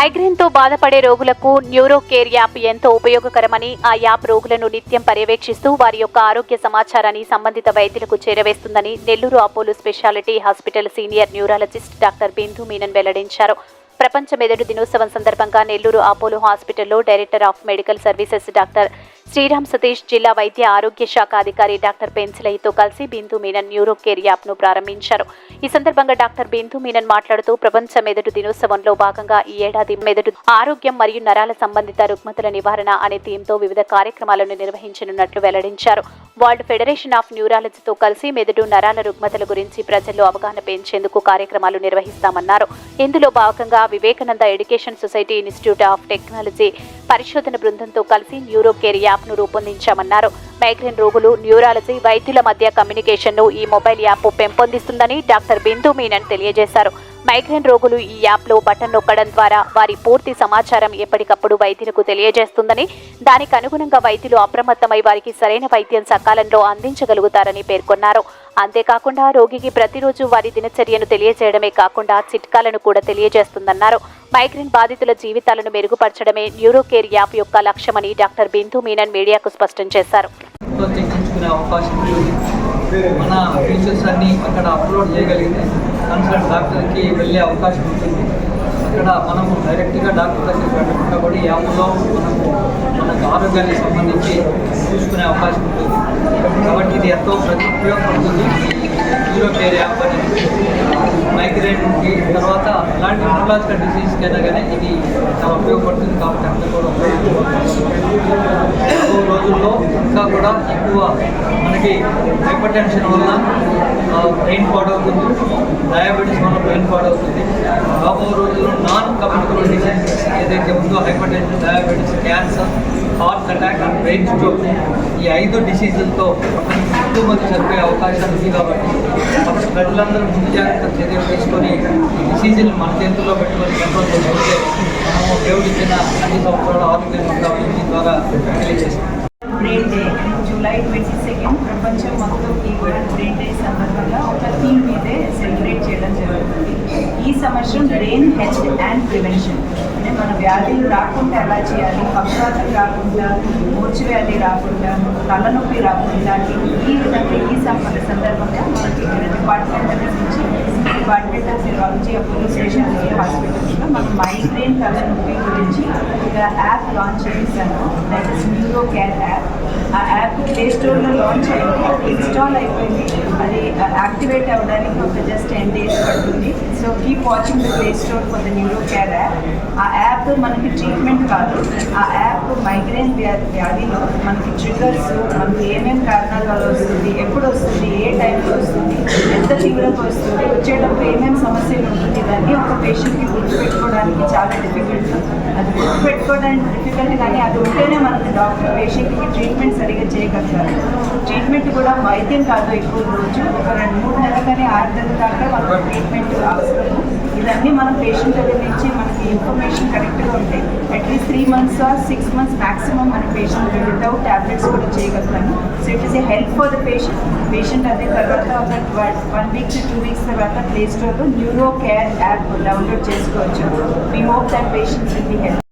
మైగ్రేన్తో బాధపడే రోగులకు neuro care app ఎంతో ఉపయోగకరమని ఆ యాప్ రోగులను నిత్యం పర్యవేక్షిస్తూ వారి యొక్క ఆరోగ్య సమాచారాన్ని సంబంధిత వైద్యులకు చేరవేస్తుందని Nellore Apollo specialty hospital senior neurologist doctor Bindu Menon వెల్లడించారు. ప్రపంచ మెదడు దినోత్సవం సందర్భంగా నెల్లూరు అపోలో హాస్పిటల్లో director of medical services doctor Sriram Satish జిల్లా వైద్య ఆరోగ్య శాఖ అధికారి డాక్టర్ పెన్సిలయ్యతో కలిసి బిందు మీనన్ న్యూరో కేర్ యాప్ను ప్రారంభించారు. ఈ సందర్భంగా డాక్టర్ బిందు మీనన్ మాట్లాడుతూ ప్రపంచ మెదడు దినోత్సవంలో భాగంగా ఈ ఏడాది మెదడు ఆరోగ్యం మరియు నరాల సంబంధిత రుగ్మతల నివారణ అనే థీమ్తో వివిధ కార్యక్రమాలను నిర్వహించనున్నట్లు వెల్లడించారు. వరల్డ్ ఫెడరేషన్ ఆఫ్ న్యూరాలజీతో కలిసి మెదడు నరాల రుగ్మతల గురించి ప్రజల్లో అవగాహన పెంచేందుకు కార్యక్రమాలు నిర్వహిస్తామన్నారు. ఇందులో భాగంగా Vivekananda education society institute of technology పరిశోధన బృందంతో కలిసి న్యూరో కేర్ యాప్ను రూపొందించామన్నారు. మైగ్రేన్ రోగులు న్యూరాలజీ వైద్యుల మధ్య కమ్యూనికేషన్ను ఈ మొబైల్ యాప్ పెంపొందిస్తుందని డాక్టర్ బిందు మీనన్ తెలియజేశారు. మైగ్రేన్ రోగులు ఈ యాప్లో బటన్ నొక్కడం ద్వారా వారి పూర్తి సమాచారం ఎప్పటికప్పుడు వైద్యులకు తెలియజేస్తుందని దానికి అనుగుణంగా వైద్యులు అప్రమత్తమై వారికి సరైన వైద్యం సకాలంలో అందించగలుగుతారని పేర్కొన్నారు. అంతేకాకుండా రోగికి ప్రతిరోజు వారి దినచర్యను తెలియజేయడమే కాకుండా చిట్కాలను కూడా తెలియజేస్తుందన్నారు. మైగ్రేన్ బాధితుల జీవితాలను మెరుగుపరచడమే న్యూరోకేర్ యాప్ యొక్క లక్ష్యమని డాక్టర్ బిందు మీనన్ మీడియాకు స్పష్టం చేశారు. మన ఫీచర్స్ అన్ని అక్కడ అప్లోడ్ చేయగలిగితే కన్సల్ట్ డాక్టర్కి వెళ్ళే అవకాశం ఉంటుంది. అక్కడ మనము డైరెక్ట్గా డాక్టర్ దగ్గరికి వెళ్ళకుండా కూడా ఈ యాప్లో మనము మనకు ఆరోగ్యానికి సంబంధించి చూసుకునే అవకాశం ఉంటుంది. కాబట్టి ఇది ఎంతో ప్రతి ఉపయోగపడుతుంది యూరోప్ ఏరియా యాప్ అనేది తర్వాత ఎలాంటి న్యూరలాజికల్ డిసీజ్కి అయినా కానీ ఇది చాలా ఉపయోగపడుతుంది కాబట్టి అంత కూడా ఉపయోగపడుతుంది. రోజుల్లో ఇంకా కూడా ఎక్కువ మనకి హైపర్ టెన్షన్ వల్ల బ్రెయిన్ పాడవుతుంది. డయాబెటీస్ వల్ల బ్రెయిన్ పాడవుతుంది. రాబో రోజుల్లో నాన్ కమ్యూనికబుల్ డిసీజ్ ఏదైతే ఉందో hypertension diabetes cancer heart attack and brain stroke ఈ ఐదు డిసీజులతో ఎక్కువ మంది చనిపోయే అవకాశాలు ఉంది కాబట్టి కాబట్టి ప్రజలందరూ ముందు జాగ్రత్త చర్యలు తీసుకొని ఈ డిసీజులు మన చేతుల్లో పెట్టుకొని కంట్రోల్ చేసుకుంటే మనము దేవుడు ఇచ్చిన అన్ని సంవత్సరాల ఆరోగ్యం ఉంటామని దీని ద్వారా తెలియజేస్తాం brain day July twenty second ప్రపంచం మొత్తంకి కూడా బ్రెయిన్ డే ఈ బ్రెయిన్ హెల్త్ అండ్ ప్రివెన్షన్ అంటే మన వ్యాధులు రాకుండా ఎలా చేయాలి? పక్షవాతం రాకుండా మూర్చి వ్యాధి రాకుండా తలనొప్పి రాకుండా ఈ విధంగా ఈ సంపద సందర్భంగా మనకి డిపార్ట్మెంట్ నుంచి department of neurology Apollo station హాస్పిటల్స్లో మనం మైగ్రేన్ తలనొప్పి గురించి ఒక యాప్ లాంచ్ చేశాను. That is neuro care app ఆ యాప్ ప్లే స్టోర్లో లాంచ్ అయింది. ఇన్స్టాల్ అయిపోయింది. అది యాక్టివేట్ అవ్వడానికి ఒక జస్ట్ టెన్ డేస్ పడుతుంది. So keep watching the play store for the neuro care app ఆ యాప్ మనకి ట్రీట్మెంట్ కాదు. ఆ యాప్ వ్యాధిలో మనకి ట్రిగర్స్ మనకి ఏమేమి కారణాల వల్ల వస్తుంది ఎప్పుడు వస్తుంది ఏ టైంలో వస్తుంది ఎంత తీవ్రత వస్తుంది వచ్చేటప్పుడు ఏమేమి సమస్యలు ఉంటుంది ఇవన్నీ ఒక పేషెంట్కి గుర్తుపెట్టుకోవడానికి చాలా డిఫికల్ట్ అది గుర్తుపెట్టుకోవడానికి డిఫికల్ట్ కానీ అది ఉంటేనే మనకి డాక్టర్ పేషెంట్కి ట్రీట్మెంట్ సరిగ్గా చేయగలుగుతారు. ట్రీట్మెంట్ కూడా వైద్యం కాదు ఎక్కువ రోజు ఒక రెండు మూడు నెలలు కానీ ఆరు నెలల దాకా మనకు ట్రీట్మెంట్ అవసరము. ఇవన్నీ మనం పేషెంట్ దగ్గర నుంచి మనకి ఇన్ఫర్మేషన్ కరెక్ట్గా ఉంటాయి. At least three months or six months maximum మన పేషెంట్ వితౌట్ టాబ్లెట్స్ కూడా చేయగలుగుతాము. So it is a help for the patient patient అదే తర్వాత ఒక one week to two weeks తర్వాత ప్లే స్టోర్లో న్యూరో కేర్ యాప్ డౌన్లోడ్ చేసుకోవచ్చు. We hope that patients will be help